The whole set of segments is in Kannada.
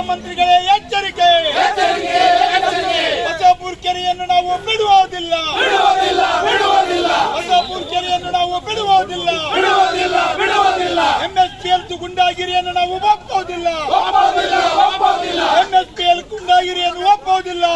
ಮುಖ್ಯಮಂತ್ರಿಗಳೇ ಎಚ್ಚರಿಕೆ! ಹೊಸಪುರ್ ಕೆರೆಯನ್ನು ನಾವು ಬಿಡುವುದಿಲ್ಲ! ಹೊಸಪುರ್ ಕೆರೆಯನ್ನು ನಾವು ಬಿಡುವುದಿಲ್ಲ! ಎಂಎಸ್ಪಿಎಲ್ ಗುಂಡಾಗಿರಿಯನ್ನು ನಾವು ಒಪ್ಪುವುದಿಲ್ಲ! ಎಂಎಸ್ಪಿಎಲ್ ಗುಂಡಾಗಿರಿಯನ್ನು ಒಪ್ಪುವುದಿಲ್ಲ!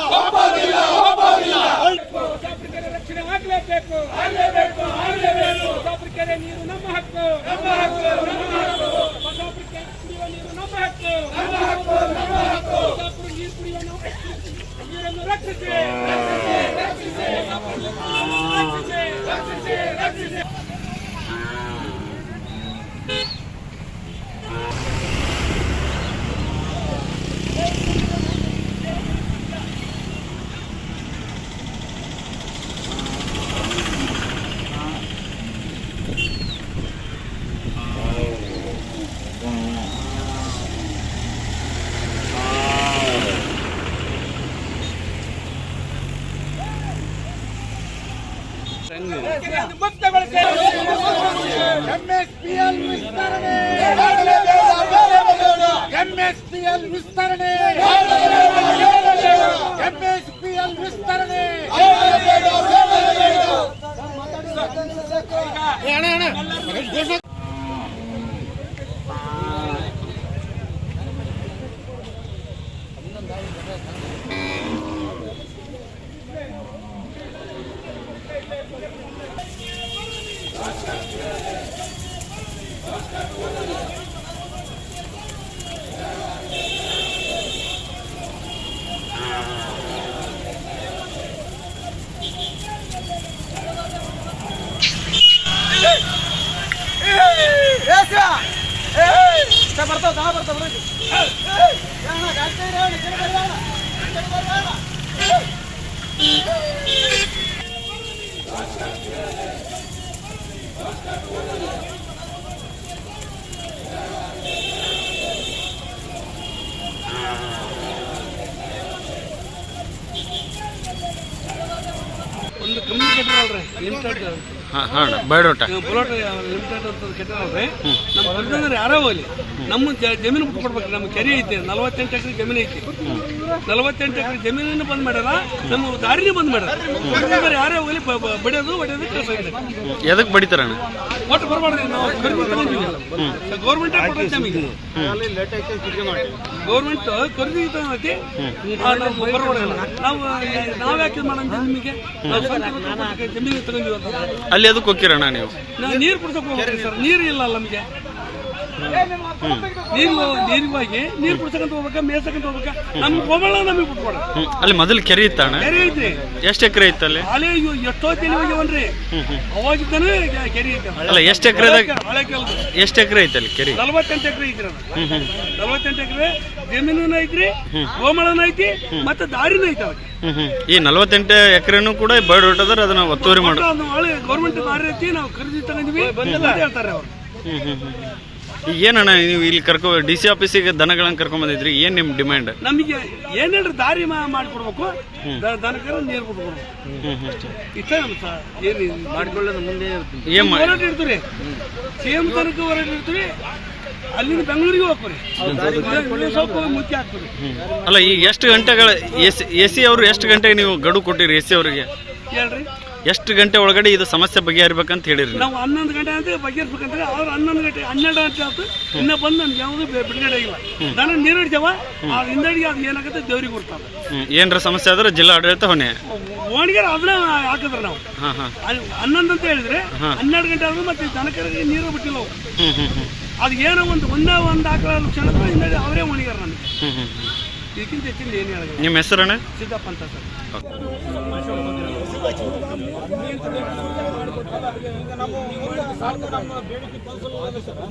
ಎಂಎಸ್ಪಿಎಲ್ ವಿಸ್ತರಣೆ. ಎಂಎಸ್ಪಿಎಲ್ ವಿಸ್ತರಣೆ. ಎಂಎಸ್ಪಿಎಲ್ ವಿಸ್ತರಣೆ. ಒಂದು ಕಂಪ್ನಿ ಕಟ್ಟಿರಲ್ರಿ ಲಿಮಿಟೆಡ್ ಹಾಂ ಹಾಂ ಬಯೋಡೋಟ ಬುಲೋಟ್ ಲಿಮಿಟೆಡ್ ಅಂತ ನಮ್ಮ ಹೊರದಂದ್ರೆ ಯಾರೋ ಹೋಗ್ಲಿ. ನಮ್ಮ ಜ- ಜಮೀನು ಬಿಟ್ಕೊಡ್ಬೇಕು ನಮ್ಮ ಕೆರೆ ಐತಿ ನಲವತ್ತೆಂಟು ಎಕರೆ ಜಮೀನು ಐತಿ. ನಲವತ್ತೆಂಟು ಎಕರೆ ಜಮೀನನ್ನು ಬಂದ್ ಮಾಡ್ಯಾರ ನಮ್ಮ ದಾರಿನೇ ಬಂದ್ ಮಾಡ್ಯಾರ. ಯಾರೇ ಹೋಗ್ಲಿ ಬಡಿಯೋದು ಹೊಡೆಯೋದು ಕೆಲಸ ಆಗಿದೆ ಎದಕ್ಕೆ ಬಡಿತಾರಣ್ಣ ಒಟ್ಟು ಬರಬಾರ್ದು ನಾವು ಗೌರ್ಮೆಂಟ್ ಕೊಟ್ಟೈತೆ ನಮಗೆ. ಗೌರ್ಮೆಂಟ್ ಖರೀದಿ ತಗೊಂಡೈತಿ ಆ, ನಾವು ನಾವು ಯಾಕೆ ಮಾಡೋಣ ನಿಮಗೆ? ನಾವು ಜಮೀನು ತಗೊಂಡಿವಿ ಅಂತ. ಅಲ್ಲಿ ಅದಕ್ಕೆ ಹೋಗಿರಣ್ಣ ನೀವು? ನಾವು ನೀರು ಕುಡ್ಸಕ್ ಹೋಗ್ತೀವಿ ಸರ್. ನೀರು. ಇಲ್ಲ ನಮಗೆ. ನೀರು ನೀರಿಗಾಗಿ ನೀರು ಕುಡ್ಸಕಂತ ಹೋಗ್ಬೇಕ ಮೇಯ್ಸಕಂತ ಹೋಗ್ಬೇಕ? ನಮ್ಗೆ ಹೋಗೋಣ ನಮಗೆ ಬಿಟ್ಕೊಡ ಹ್ಮ್. ಅಲ್ಲಿ ಮೊದಲು ಕೆರೆ ಇತ್ತಣ್ಣ? ಕೆರೆ ಐತ್ರಿ. ಎಷ್ಟು ಎಕರೆ ಇತ್ತು ಅಲ್ಲಿ? ಹಳೆ ಇವು ಎಷ್ಟೋ ಹೋಗ್ಯವನ್ರಿ. ಅವಾಗಿದ್ದಾನೆ ಕೆ- ಕೆರೆ ಐತೆ ಅಲ್ಲ. ಎಷ್ಟು ಎಕರೆ ಹಳೆ ಎಷ್ಟು ಎಕರೆ ಐತೆ ಅಲ್ಲಿ ಕೆರೆ? ನಲವತ್ತೆಂಟು ಎಕರೆ ಐತ್ರಿ ಅದು. ನಲವತ್ತೆಂಟು ಎಕರೆ ಜಮೀನು ಐತ್ರಿ ಗೋಮಳನ ಐತಿ ಮತ್ತೆ ದಾರಿನೂ ಐತೆ ಈ ನಲವತ್ತೆಂಟು ಎಕರೆನೂ ಕೂಡ ಬಯೋಡೋಟದ್ರ ಅದನ್ನ ಒತ್ತುವರಿ ಮಾಡಿ. ಗೌರ್ಮೆಂಟ್ ದಾರಿ ನಾವು ಖರೀದಿ ತಗೊಂಡಿವಿ ಹೇಳ್ತಾರೆ ಅವ್ರು. ಈಗ ಏನಣ್ಣ ನೀವು ಇಲ್ಲಿ ಕರ್ಕೊ ಡಿ ಸಿ ಆಫೀಸಿಗೆ ದನಗಳನ್ನ ಕರ್ಕೊಂಡ್ ಬಂದಿದ್ರಿ ಏನ್ ನಿಮ್ ಡಿಮ್ಯಾಂಡ್ ನಮಗೆ ಏನ್ ಹೇಳ್ರಿ ದಾರಿ ಮಾಡ್ಕೊಡ್ಬೇಕು. ದನಕರ ನೀರು ಕೊಡ್ಬೇಕು ಇಷ್ಟ ಏನು ಮಾಡ್ಕೊಳ್ಳೋದು ಮುಂದೆ ಏನ್ ಎಂ ಹೋರಾಟ ಇರ್ತೀರಿ ಸಿಎಂ ತನಕ ಹೋರಾಟ ಇರ್ತೀರಿ ಅಲ್ಲಿಂದ ಬೆಂಗಳೂರಿಗೆ ಹೋಗ್ತೀರಿ. ಸ್ವಲ್ಪ ಮುಖ್ಯ ಆಗ್ತದೆ ಅಲ್ಲ ಈಗ ಎಷ್ಟು ಗಂಟೆಗಳ ಎಸ್ ಎ ಸಿ ಅವರು ಎಷ್ಟು ಗಂಟೆಗೆ ನೀವು ಗಡುವು ಕೊಟ್ಟಿರಿ ಎ ಸಿ ಅವರಿಗೆ? ಹೇಳ್ರಿ. ಎಷ್ಟು ಗಂಟೆ ಒಳಗಡೆ ಇದು ಸಮಸ್ಯೆ ಬಗೆಹರಿಬೇಕಂತ ಹೇಳಿರಿ ನೀವು. ಹನ್ನೊಂದು ಗಂಟೆ ಅಂತ ಬಗೆಹರಿಸ್ಬೇಕಂದ್ರೆ ಅವ್ರು ಹನ್ನೊಂದು ಗಂಟೆ ಹನ್ನೆರಡು ಗಂಟೆ ಆಯ್ತು. ಇನ್ನ ಬಂದು ನಮ್ಗೆ ಯಾವುದು ಬಿಡುಗಡೆ ಇಲ್ಲ ನಾನು ನೀರು ಹಿಡ್ತೇವ ಆ ಹಿಂದಡಿಗೆ ಅದು ಏನಾಗುತ್ತೆ ದೇವ್ರಿಗೆ ಕೊಡ್ತಾರೆ. ಏನರ ಸಮಸ್ಯೆ ಆದ್ರೆ ಜಿಲ್ಲಾ ಆಡಳಿತ ಹೊಣೆ. ಓಣಿಗೆ ಅದನ್ನ ಹಾಕಿದ್ರೆ ನಾವು. ಹಾ ಹಾ. ಅಲ್ಲಿ ಹನ್ನೊಂದು ಅಂತ ಹೇಳಿದ್ರೆ ಹನ್ನೆರಡು ಗಂಟೆ ಆದ್ರೂ ಮತ್ತೆ ದನಕರಿಗೆ ನೀರು ಬಿಟ್ಟಿಲ್ಲ ಅವು ಅದು ಏನೋ ಒಂದು ಒಂದೇ ಒಂದು ಆಕಳ ಕ್ಷಣ ಹಿಂದಡಿ ಅವರೇ ಒಣಗ್ಯಾರ ನನಗೆ. ಇದಕ್ಕಿಂತ ಹೆಚ್ಚಿಂದ ಏನು ಹೇಳಿದ್ರು ನಿಮ್ಮ ಹೆಸರಣ್ಣ? ಸಿದ್ದಪ್ಪ ಅಂತ ಸರ್.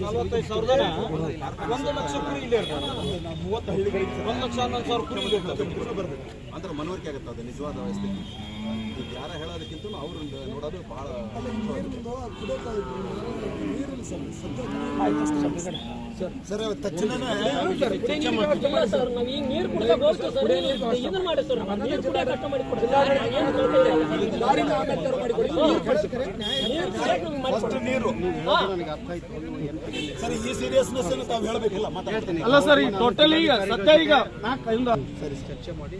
ನಲವತ್ತೈದು ಸಾವಿರದ ಒಂದು ಲಕ್ಷ ಕುರಿ ಇಲ್ಲೇ ಇರ್ತದೆ ಒಂದು ಲಕ್ಷ ಹನ್ನೊಂದು ಸಾವಿರ ಕುರಿ ಇಲ್ಲೇ ಇರ್ತದೆ ಅಂದ್ರೆ ಮನವರಿಕೆ ಆಗುತ್ತೆ ಅದು ನಿಜವಾದ ವ್ಯವಸ್ಥೆ ಯಾರ ಹೇಳೋದಕ್ಕಿಂತ ಅವ್ರಿಂದ ನೋಡೋದು ಬಹಳ ಸರ್ ತಕ್ಷಣ ಸರ್ ಈ ಸೀರಿಯಸ್ನೆಸ್ ಅನ್ನು ತಾವು ಹೇಳಬೇಕಿಲ್ಲ ಅಲ್ಲ ಸರ್ ಟೋಟಲಿ ಈಗ ಸರಿ ಚರ್ಚೆ ಮಾಡಿ